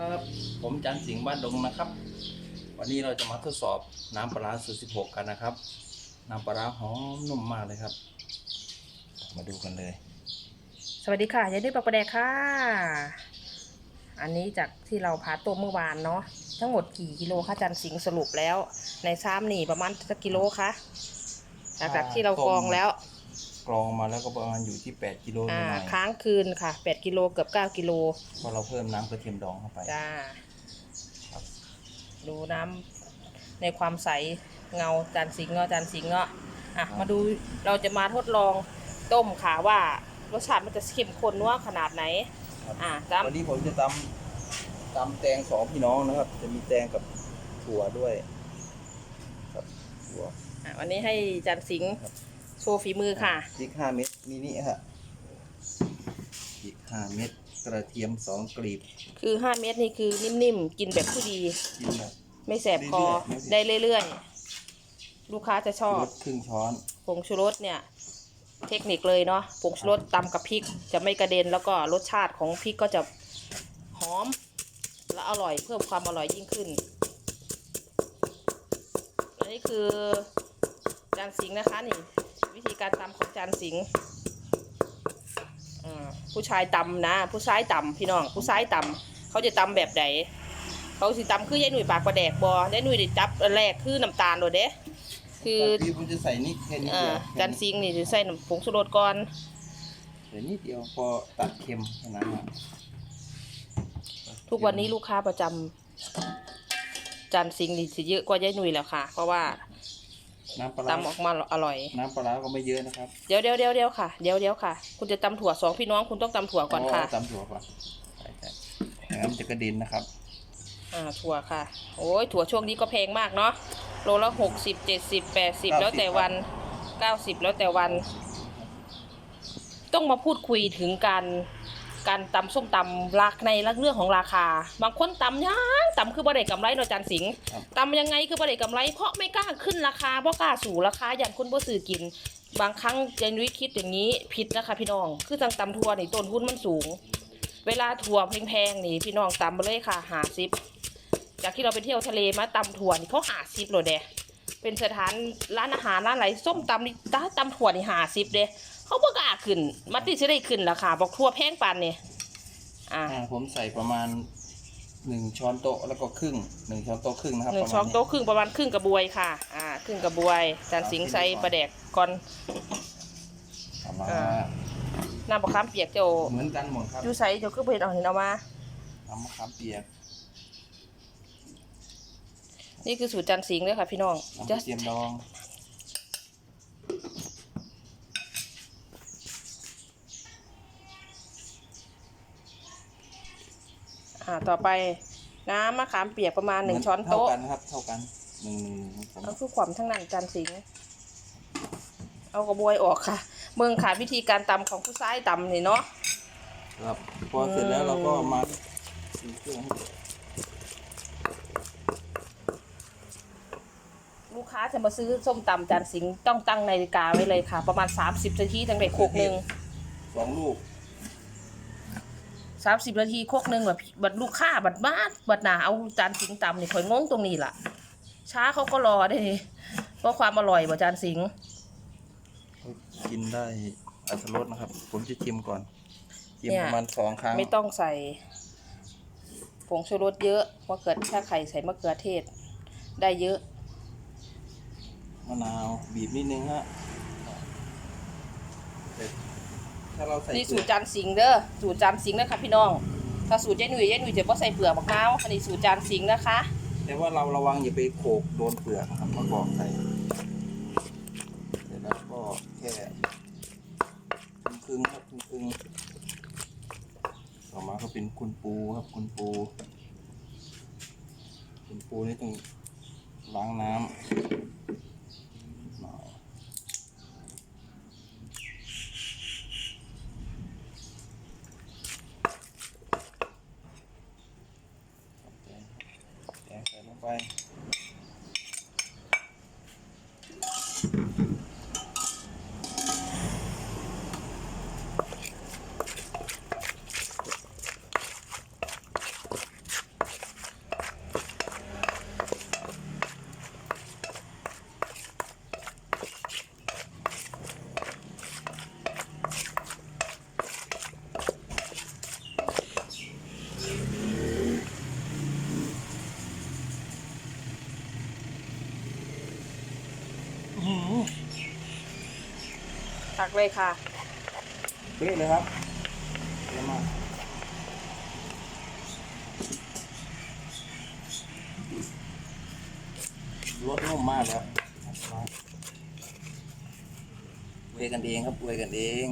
ครับผมจันสิงห์บ้านดงนะครับ วันนี้เราจะมาทดสอบน้ำปลาร้าสูตร16 กันนะครับ น้ำปลาร้าหอมนุ่มมากเลยครับ มาดูกันเลย สวัสดีค่ะยายดื้อปาประแดกค่ะ อันนี้จากที่เราพาตัวเมื่อวานเนาะทั้งหมดกี่กิโลคะจันสิงห์สรุปแล้ว ในซ้ำนี่ประมาณสักกิโลคะหลังจากที่เรากรองแล้ว กรองมาแล้วก็ประมาณอยู่ที่ 8กิโลหอ่าน่อยค้างคืนค่ะ 8กิโลเกือบ9กิโลเพราะเราเพิ่มน้ำกระเทียมดองเข้าไป จ้าครับ ดูน้ำในความใสเงาจันสิงห์เงาจันสิงห์เงาะอะมาดูเราจะมาทดลองต้มค่ะว่ารสชาติมันจะเข้มข้นว่าขนาดไหน ครับอะจ้าวันนี้ผมจะตำตำแตงสองพี่น้องนะครับ จะมีแตงกับถั่วด้วย ครับถั่วอะวันนี้ให้จันสิงห์ครับ โชว์ฝีมือค่ะ พริกห้าเม็ดมินิฮะพริกห้าเม็ดกระเทียมสองกลีบคือ5เม็ดนี่คือนิ่มๆ กินแบบผู้ดี กินแบบไม่แสบคอเรื่อยๆได้เรื่อยๆ ลูกค้าจะชอบ รสครึ่งช้อนผงชูรสเนี่ย เทคนิคเลยเนาะผงชูรสตำกับพริกจะไม่กระเด็นแล้วก็รสชาติของพริกก็จะหอม และอร่อยเพิ่มความอร่อยยิ่งขึ้น อันนี้คือจานสิงห์นะคะนี่ วิธีการตำของจานสิงห์อ่าผู้ชายตำนะ ผู้ชายตำพี่น้อง ผู้ชายตำเขาจะตำแบบไหนเขาสิตำคือยายหนุ่ยปากประแดกบอยายหนุ่ยได้จับอันแรกคือน้ำตาลโดดเด้คือพี่ผมจะใส่นิดแค่นิดอ่าเดียวจานซิงนี่จะใส่น้ำผงชูรสก่อนใส่นิดเดียวพอตัดเค็มแค่นั้นฮะทุกวันนี้ลูกค้าประจำจานซิงนี่สิเยอะกว่ายายหนุ่ยแล้วค่ะ เพราะว่า น้ำปลาร้าตำออกมาอร่อย น้ำปลาร้าก็ไม่เยอะนะครับเดี๋ยวเดี๋ยวเดี๋ยวเดี๋ยวค่ะ เดี๋ยวเดี๋ยวค่ะ คุณจะตำถั่วสองพี่น้องคุณต้องตำถั่วก่อนค่ะตำถั่วก่อนใช่ใช่อย่างนั้นมันจะกระเด็นนะครับ อ่าถั่วค่ะ โอ้ยถั่วช่วงนี้ก็แพงมากเนาะ โลละหกสิบเจ็ดสิบแปดสิบแล้วแต่วันเก้าสิบแล้วแต่วัน ต้องมาพูดคุยถึงการ การตำส้มตำราคในเรื่องของราคา บางคนตำยังตำคือบ่ได้กำไรเนาะจานสิงห์ครับตำยังไงคือบ่ได้กำไรเพราะไม่กล้าขึ้นราคาเพราะกล้าสู่ราคาอย่างคนบ่ซื้อกิน บางครั้งเจนุ้ยคิดอย่างนี้ผิดนะคะพี่น้อง คือจังตำทัวนี่ต้นทุนมันสูง เวลาถั่วแพงๆนี่พี่น้องตำมาเลยค่ะหาซิปจากที่เราไปเที่ยวทะเลมาตำถั่วนี่เขาหาซิปเลยเด้ เป็นสถานร้านอาหารร้านไหนส้มตำนี่ตาตำถั่วนี่หาซิปเด้เขาบ่กล้าขึ้นมันที่จะได้ขึ้นราคาบอกทั่วแพงปานนี่อ่าอ่าผมใส่ประมาณหนึ่งช้อนโต๊ะแล้วก็ครึ่งหนึ่งช้อนโต๊ะครึ่งนะครับหนึ่งประช้มาอณนโต๊ะครึ่งประมาณครึ่งกระบวยค่ะ อ่าครึ่งกระบวยจานสิงห์ใส่ปลาแดกก่อน ประมาณอ่า น้ำบะขามเปียกเจ้าเหมือนกันหมดครับอยู่ใส่เจ้าคือเพิ่นเอาเห็นเอามาทำมะขามเปียก นี่คือสูตรจานสิงห์เลยค่ะ พี่น้องน้ำกจะระเทียมดองอ่าต่อไปน้ำมะขามเปียกประมาณหนึ่งช้อนโต๊ะ เท่ากันครับ เท่ากันหนึ่งหนึ่งหนึ่งผมเอาคือความทั้งนั้นจานสิงห์เอากระบวยออกค่ะ เมืองขาวิธีการตำของผู้ชายตำนี่เนาะครับพอเสร็จแล้วเราก็มาตีเครื่องให้ ลูก ค้าจะมาซื้อส้มตำจานสิงห์ต้องตั้งนาฬิกาไว้เลยค่ะ ประมาณ 30นาทีตั้งแต่โคกหนึ่งสองลูกสามสิบนาทีโคกหนึ่งแบบบัดลูกค้าบัดบ้านบัดหนาเอาจานสิงห์ตำนี่ข่อยงงตรงนี้ล่ะ ช้าเขาก็รอได้เพราะความอร่อยบ่จานสิงห์กินได้อัตรสนะครับ ผมจะชิมก่อนชิมประมาณสองครั้ง ไม่ต้องใส่ผงชูรสเยอะมะเขือถ้าไข่ใส่มะเขือเทศ ได้เยอะ มะนาวบีบนิดนึงฮะแต่ถ้าเราใส่นี่เปสูลืตอกรจานสิงห์เด้อสูตรจานสิงห์นะคะพี่น้อง ถ้าสูตรเจ๊หนุ่ยเจ๊หนุ่ยจะบ่ใส่เปลือกมะนาวอันนี้สูตรจานสิงห์นะคะ แต่ว่าเราระวังอย่าไปโขกโดนเปลือกนะครับมะกอกใส่เสร็จแล้วก็แค่ครึ่งๆครับครึ่งๆต่อมาก็เป็นคุณปูครับคุณปู คุณปูนี่ต้องล้างน้ำหน่อยแกงใส่ลง ไป น ตัก เลยค่ะ เป๊ะเลยครับเยมากรสนุ่มมากเลยครับเวกันเองครับเวกันเอง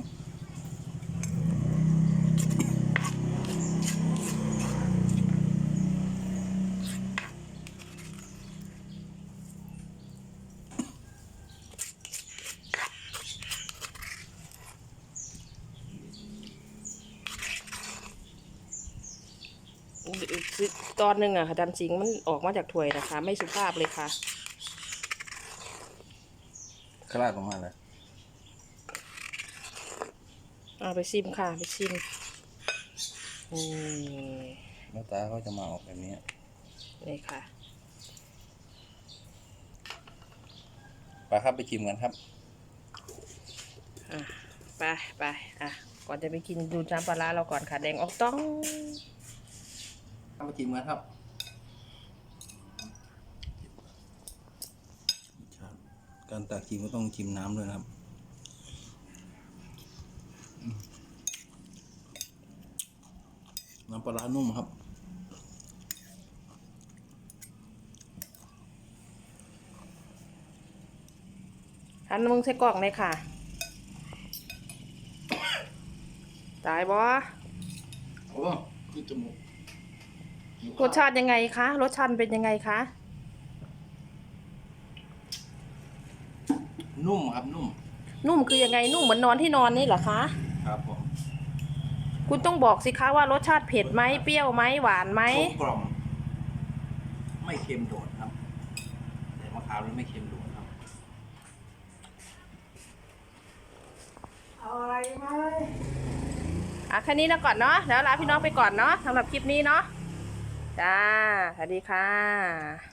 ตอนหนึ่งอะค่ะดำจริงมันออกมาจากถ้วยนะคะ ไม่สุภาพเลยค่ะขลาดลงมาเลยเอาไปซิมค่ะ ไปซิมนี่หน้าตาเขาจะมาออกแบบนี้นี่ค่ะไปครับไปชิมกันครับอะไปไปอะก่อนจะไปกินดูน้ำปลาร้าเราก่อนค่ะ แดงออกต้อง เข้าไปชิมกันครับการตักชิมก็ต้องชิมน้ำด้วยนะครับอืมน้ำปลาร้านุ่มครับ หันมึงใส่กล่องเลยค่ะ ตายบอโอ้คือจมูก รสชาติยังไงคะ รสชาติเป็นยังไงคะ นุ่มครับนุ่ม นุ่มคือยังไงนุ่มเหมือนนอนที่นอนนี่เหรอคะ ครับผม คุณต้องบอกสิคะว่ารสชาติเผ็ดไหมเปรี้ยวไหมหวานไหมกลมกล่อม ไม่เค็มโดดครับ แต่มะพร้าวนี่ไม่เค็มโดดครับอะแค่นี้นะก่อนเนาะเดี๋ยวลาพี่น้องไปก่อนเนาะสำหรับคลิปนี้เนาะ จ้า สวัสดีค่ะ